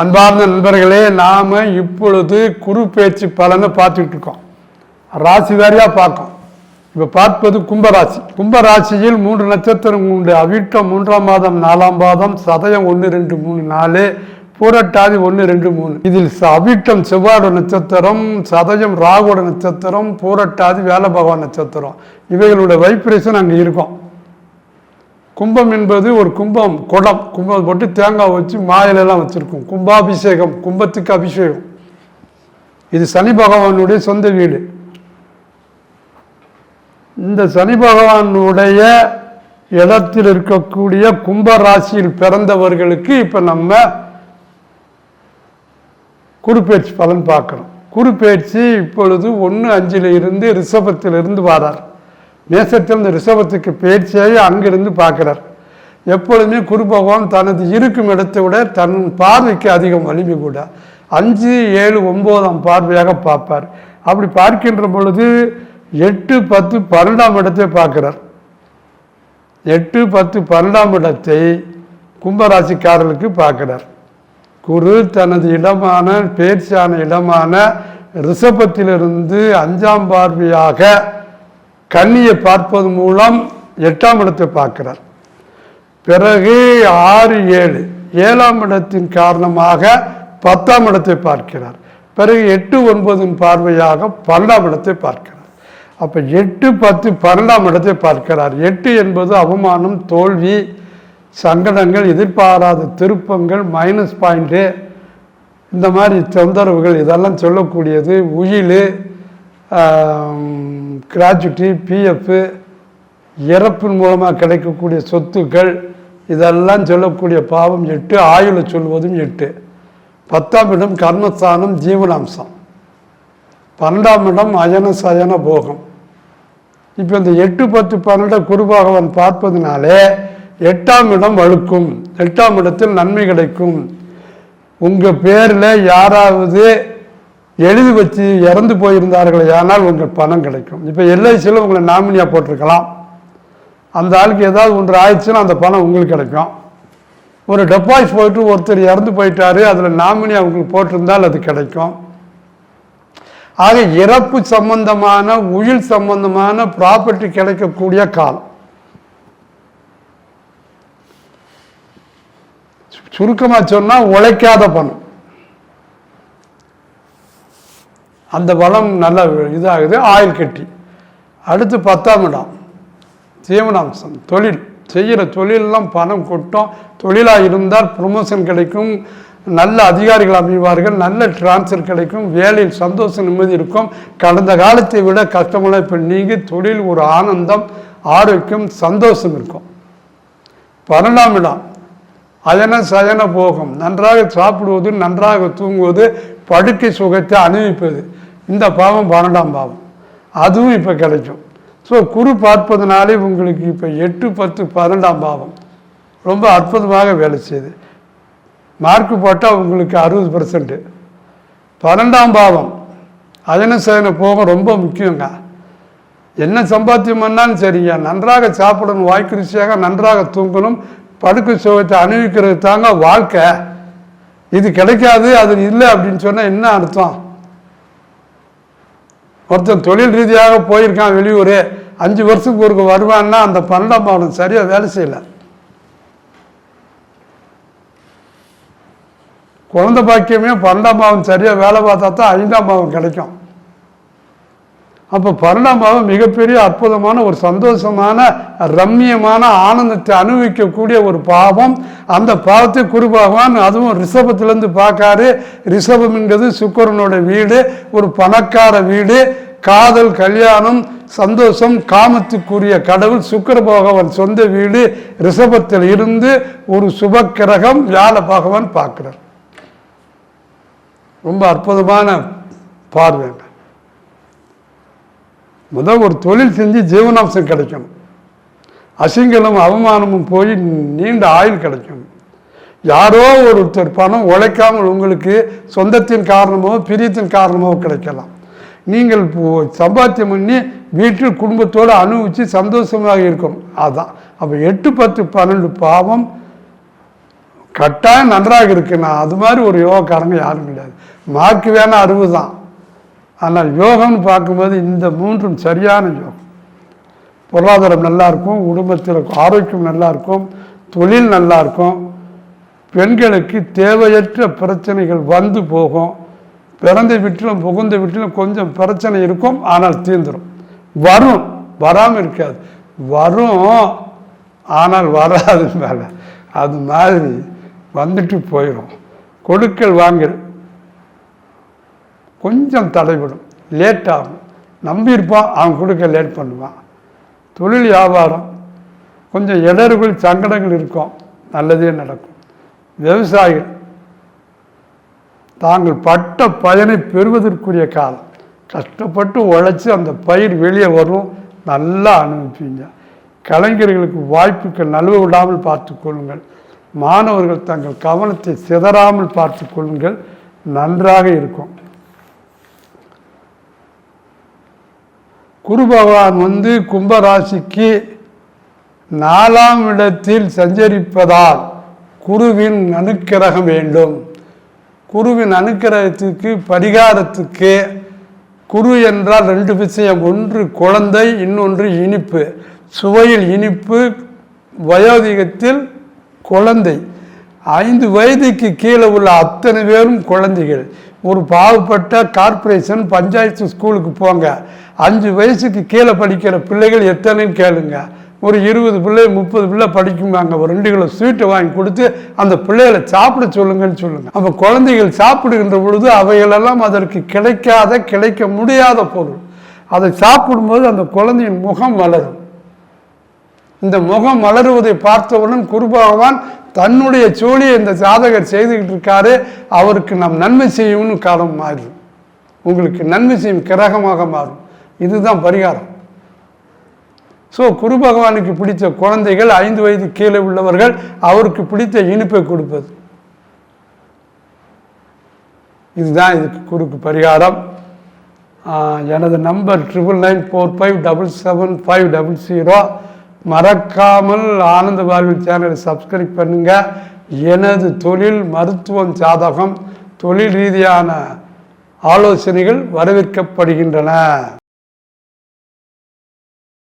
அன்பார்ந்த நண்பர்களே நாம் இப்பொழுது குரு பேச்சு பலனை பார்த்துட்டு இருக்கோம். ராசி வாரியாக பார்க்கும் இப்போ பார்ப்பது கும்பராசி. கும்பராசியில் மூன்று நட்சத்திரம் உண்டு. அவிட்டம் மூன்றாம் மாதம் நாலாம் மாதம் சதயம் ஒன்று ரெண்டு மூணு நாலு பூரட்டாதி ஒன்று ரெண்டு மூணு. இதில் அவிட்டம் செவ்வாடு நட்சத்திரம் சதயம் ராகுட நட்சத்திரம் பூரட்டாதி வேலை பகவான் நட்சத்திரம். இவைகளுடைய வைப்ரேஷன் அங்கே இருக்கும். கும்பம் என்பது ஒரு கும்பம் குடம். கும்பம் போட்டு தேங்காய் வச்சு மாயிலெல்லாம் வச்சுருக்கும். கும்பாபிஷேகம் கும்பத்துக்கு அபிஷேகம். இது சனி பகவானுடைய சொந்த வீடு. இந்த சனி பகவானுடைய இடத்தில் இருக்கக்கூடிய கும்ப ராசியில் பிறந்தவர்களுக்கு இப்போ நம்ம குருப்பெயர்ச்சி பலன் பார்க்கணும். குருப்பெயர்ச்சி இப்பொழுது ஒன்று அஞ்சில் இருந்து ரிஷபத்திலிருந்து வரார். மேசத்தில் இந்த ரிஷபத்துக்கு பயிற்சியாகி அங்கிருந்து பார்க்கிறார். எப்பொழுதுமே குரு பகவான் தனது இருக்கும் இடத்தை விட தன் பார்வைக்கு அதிகம் வலிமை கூட. அஞ்சு ஏழு ஒம்போதாம் பார்வையாக பார்ப்பார். அப்படி பார்க்கின்ற பொழுது எட்டு பத்து பன்னெண்டாம் இடத்தை பார்க்கிறார். எட்டு பத்து பன்னெண்டாம் இடத்தை கும்பராசிக்காரர்களுக்கு பார்க்கிறார். குரு தனது இடமான பேர்ச்சியான இடமான ரிஷபத்திலிருந்து அஞ்சாம் பார்வையாக கன்னியை பார்ப்பது மூலம் எட்டாம் இடத்தை பார்க்கிறார். பிறகு ஆறு ஏழு. ஏழாம் இடத்தின் காரணமாக பத்தாம் இடத்தை பார்க்கிறார். பிறகு எட்டு ஒன்பதின் பார்வையாக பன்னெண்டாம் இடத்தை பார்க்கிறார். அப்போ எட்டு பத்து பன்னெண்டாம் இடத்தை பார்க்கிறார். எட்டு என்பது அவமானம் தோல்வி சங்கடங்கள் எதிர்பாராத திருப்பங்கள் மைனஸ் பாயிண்ட்டு இந்த மாதிரி தொந்தரவுகள் இதெல்லாம் சொல்லக்கூடியது உயில் கிராச்சுட்டி பிஎஃப்பு இறப்பின் மூலமாக கிடைக்கக்கூடிய சொத்துக்கள் இதெல்லாம் சொல்லக்கூடிய பாவம் எட்டு ஆயுளை சொல்வதும் எட்டு. பத்தாம் இடம் கர்மஸ்தானம் ஜீவனாம்சம். பன்னெண்டாம் இடம் அயன சயன போகம். இப்போ இந்த எட்டு பத்து பன்னெண்டை குருபாகவன் பார்ப்பதுனாலே எட்டாம் இடம் வழுக்கும். எட்டாம் இடத்தில் நன்மை கிடைக்கும். உங்கள் பேரில் யாராவது எழுதி வச்சு இறந்து போயிருந்தார்களே ஆனால் உங்கள் பணம் கிடைக்கும். இப்போ எல்ஐசியில் உங்களை நாமினியாக போட்டிருக்கலாம். அந்த ஆளுக்கு ஏதாவது ஒன்று ஆயிடுச்சுன்னா அந்த பணம் உங்களுக்கு கிடைக்கும். ஒரு டெபாசிட் போயிட்டு ஒருத்தர் இறந்து போயிட்டாரு அதில் நாமினி உங்களுக்கு போட்டிருந்தால் அது கிடைக்கும். ஆக இறப்பு சம்பந்தமான உயில் சம்பந்தமான ப்ராப்பர்ட்டி கிடைக்கக்கூடிய காலம். சுருக்கமாக சொன்னால் உழைக்காத பணம். அந்த பலம் நல்ல இதாகுது ஆயில் கட்டி. அடுத்து பத்தாம் இடம் ஜீவனாம்சம் தொழில். செய்கிற தொழிலெல்லாம் பணம் கொட்டும். தொழிலாக இருந்தால் ப்ரொமோஷன் கிடைக்கும். நல்ல அதிகாரிகள் அமைவார்கள் நல்ல டிரான்ஸ்ஃபர் கிடைக்கும். வேலையில் சந்தோஷம் நிம்மதி இருக்கும். கடந்த காலத்தை விட கஷ்டமெல்லாம் இப்போ நீங்கி தொழில் ஒரு ஆனந்தம் ஆரோக்கியம் சந்தோஷம் இருக்கும். பன்னெண்டாம் இடம் அயன சயன போகும். நன்றாக சாப்பிடுவது நன்றாக தூங்குவது படுக்கை சுகத்தை அனுபவிப்பது இந்த பாவம் பன்னெண்டாம் பாவம். அதுவும் இப்போ கிடைக்கும். ஸோ குரு பார்ப்பதுனாலே உங்களுக்கு இப்போ எட்டு பத்து பன்னெண்டாம் பாவம். ரொம்ப அற்புதமாக வேலை செய்யுது மார்க்கு போட்டால் உங்களுக்கு அறுபது பர்சன்ட்டு பன்னெண்டாம் பாவம். அயன சேதனை போகம் ரொம்ப முக்கியங்க. என்ன சம்பாத்தியம் பண்ணாலும் சரிங்க. நன்றாக சாப்பிடணும் வாய்க்கு நன்றாக தூங்கணும் படுக்கை சுகத்தை அணிவிக்கிறது தாங்க வாழ்க்கை. இது கிடைக்காது அது இல்லை அப்படின்னு சொன்னால் என்ன அர்த்தம்? ஒருத்தன் தொழில் ரீதியாக போயிருக்கான் வெளியூர் அஞ்சு வருஷத்துக்கு ஒரு வருவான்னா அந்த பன்னெண்டாம் பாவம் சரியாக வேலை செய்யலை. குழந்தை பாக்கியமே பன்னெண்டாம் பாவம் சரியாக வேலை பார்த்தா தான் ஐந்தாம் பாவம் கிடைக்கும். அப்போ பரிணாமாவை மிகப்பெரிய அற்புதமான ஒரு சந்தோஷமான ரம்மியமான ஆனந்தத்தை அனுபவிக்கக்கூடிய ஒரு பாவம். அந்த பாவத்தை குரு பகவான் அதுவும் ரிஷபத்திலேருந்து பார்க்காரு. ரிஷபம்ங்கிறது சுக்கரனோட வீடு ஒரு பணக்கார வீடு. காதல் கல்யாணம் சந்தோஷம் காமத்துக்குரிய கடவுள் சுக்கர பகவான் சொந்த வீடு ரிஷபத்தில் இருந்து ஒரு சுப கிரகம் வியாழ பகவான் பார்க்கிறார். ரொம்ப அற்புதமான பார்வை முதல் ஒரு தொழில் செஞ்சு ஜீவனாம்சம் கிடைக்கணும். அசிங்கலும் அவமானமும் போய் நீண்ட ஆயுள் கிடைக்கும். யாரோ ஒருத்தர் பணம் உழைக்காமல் உங்களுக்கு சொந்தத்தின் காரணமோ பிரியத்தின் காரணமோ கிடைக்கலாம். நீங்கள் சம்பாத்தியம் பண்ணி வீட்டில் குடும்பத்தோடு அனுபவித்து சந்தோஷமாக இருக்கணும். அதுதான் அப்போ எட்டு பத்து பன்னெண்டு பாவம் கட்டாயம் நன்றாக இருக்குண்ணா அது மாதிரி ஒரு யோகக்காரங்க யாரும் கிடையாது. மார்க் வேணால் அறுபது தான் ஆனால் யோகம்னு பார்க்கும்போது இந்த மூன்றும் சரியான யோகம். பொருளாதாரம் நல்லாயிருக்கும் குடும்பத்தில் ஆரோக்கியம் நல்லாயிருக்கும் தொழில் நல்லாயிருக்கும். பெண்களுக்கு தேவையற்ற பிரச்சனைகள் வந்து போகும். பிறந்த வீட்டிலும் புகுந்த வீட்டிலும் கொஞ்சம் பிரச்சனை இருக்கும் ஆனால் தீர்ந்துடும் வரும் வராமல் இருக்காது. வரும் ஆனால் வராது மேலே. அது மாதிரி வந்துட்டு போயிடும் கொடுக்கல் வாங்கல் கொஞ்சம் தடைபடும் லேட் ஆகும் நம்பியிருப்பான் அவன் கொடுக்க லேட் பண்ணுவான். தொழில் வியாபாரம் கொஞ்சம் இடர்கள் சங்கடங்கள் இருக்கும். நல்லதே நடக்கும். விவசாயிகள் தாங்கள் பட்ட பயனை பெறுவதற்குரிய காலம். கஷ்டப்பட்டு உழைச்சி அந்த பயிர் வெளியே வரும் நல்லா அனுபவிப்பீங்க. கலைஞர்களுக்கு வாய்ப்புகள் நழுவ விடாமல் பார்த்து கொள்ளுங்கள். மாணவர்கள் தங்கள் கவனத்தை சிதறாமல் பார்த்து கொள்ளுங்கள். நன்றாக இருக்கும். குரு பகவான் வந்து கும்பராசிக்கு நாலாம் இடத்தில் சஞ்சரிப்பதால் குருவின் அனுக்கிரகம் வேண்டும். குருவின் அனுக்கிரகத்துக்கு பரிகாரத்துக்கு குரு என்றால் ரெண்டு விஷயம். ஒன்று குழந்தை இன்னொன்று இனிப்பு. சுவையில் இனிப்பு வயோதிகத்தில் குழந்தை. ஐந்து வயதுக்கு கீழே உள்ள அத்தனை பேரும் குழந்தைகள். ஒரு பாவப்பட்ட கார்ப்பரேஷன் பஞ்சாயத்து ஸ்கூலுக்கு போங்க. அஞ்சு வயசுக்கு கீழே படிக்கிற பிள்ளைகள் எத்தனைன்னு கேளுங்க. ஒரு இருபது பிள்ளை முப்பது பிள்ளை படிக்குமாங்க. ஒரு ரெண்டு கிலோ ஸ்வீட்டை வாங்கி கொடுத்து அந்த பிள்ளைகளை சாப்பிட சொல்லுங்கன்னு சொல்லுங்க. அப்போ குழந்தைகள் சாப்பிடுகின்ற பொழுது அவைகளெல்லாம் அதற்கு கிடைக்காத கிடைக்க முடியாத பொருள். அதை சாப்பிடும்போது அந்த குழந்தையின் முகம் வளரும் இந்த முகம் மலருவதை பார்த்தவுடன் குரு பகவான் தன்னுடைய சூழியை இந்த ஜாதகர் செய்துக்கிட்டு இருக்காரு அவருக்கு நாம் நன்மை செய்யும்னு காலம் மாறிடும் உங்களுக்கு நன்மை செய்யும் கிரகமாக மாறும். இதுதான் பரிகாரம். ஸோ குரு பகவானுக்கு பிடித்த குழந்தைகள் ஐந்து வயது கீழே உள்ளவர்கள் அவருக்கு பிடித்த இனிப்பை கொடுப்பது. இதுதான் இதுக்கு குறுக்கு பரிகாரம். எனது number triple nine four five double seven five double zero மறக்காமல் ஆனந்த வாழ்வில் சேனலை சப்ஸ்கிரைப் பண்ணுங்க. எனது தொழில் மருத்துவம் சாதகம் தொழில் ரீதியான ஆலோசனைகள் வரவேற்கப்படுகின்றன.